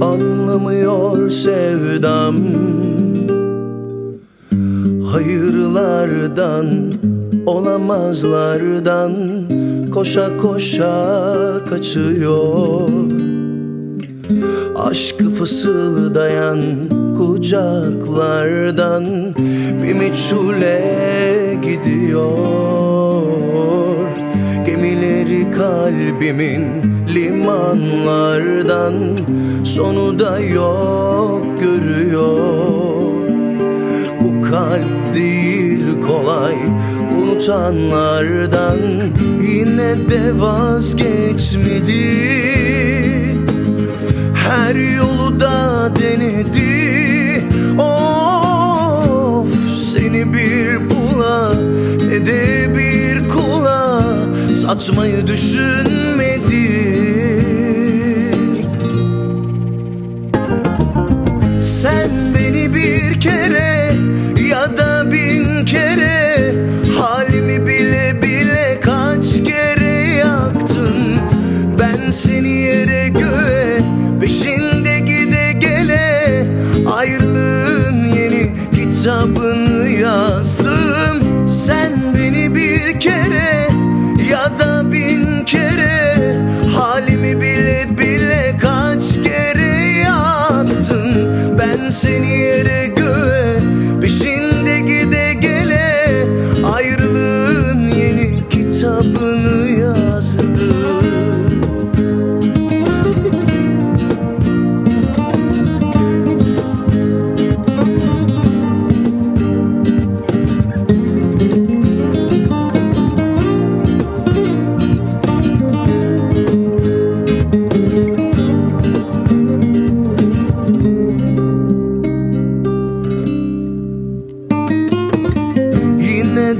Anlamıyor sevdam. Hayırlardan Olamazlardan Koşa koşa kaçıyor. Aşkı fısıldayan kucaklardan Bir meçhule gidiyor kalbimin limanlardan Sonu da yok görüyor. Bu kalp değil kolay unutanlardan Yine de vazgeçmedi. Her yolu da denedi. Of seni bir bula kula Satmayı düşünmedi Sen beni bir kere ya da bin kere Halimi bile bile kaç kere yaktın. Ben seni yere göğe peşinde gide gele Ayrılığın yeni kitabını yazdım bin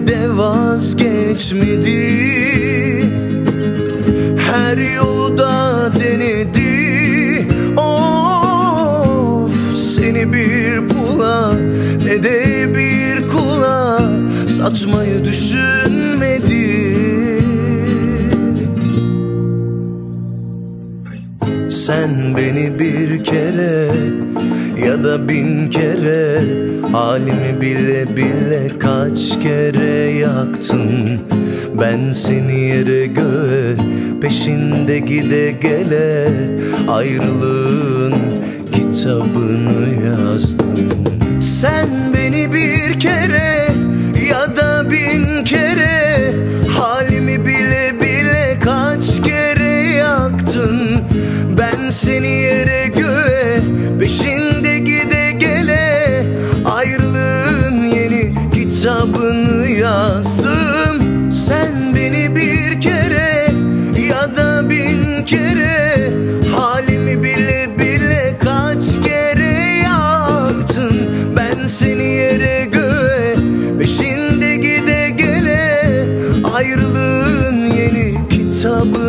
de vazgeçmedi. Her yolu da denedi. Of seni bir bula ne de bir kula Satmayı düşünmedi. Sen beni bir kere ya da bin kere Halimi bile bile kaç kere yaktın. Ben seni yere göğe peşinde gide gele Ayrılığın kitabını yazdım Sen beni bir kere kitabını yazdım. Sen beni bir kere ya da bin kere Halimi bile bile kaç kere yaktın. Ben seni yere göğe peşinde gide gele Ayrılığın yeni kitabı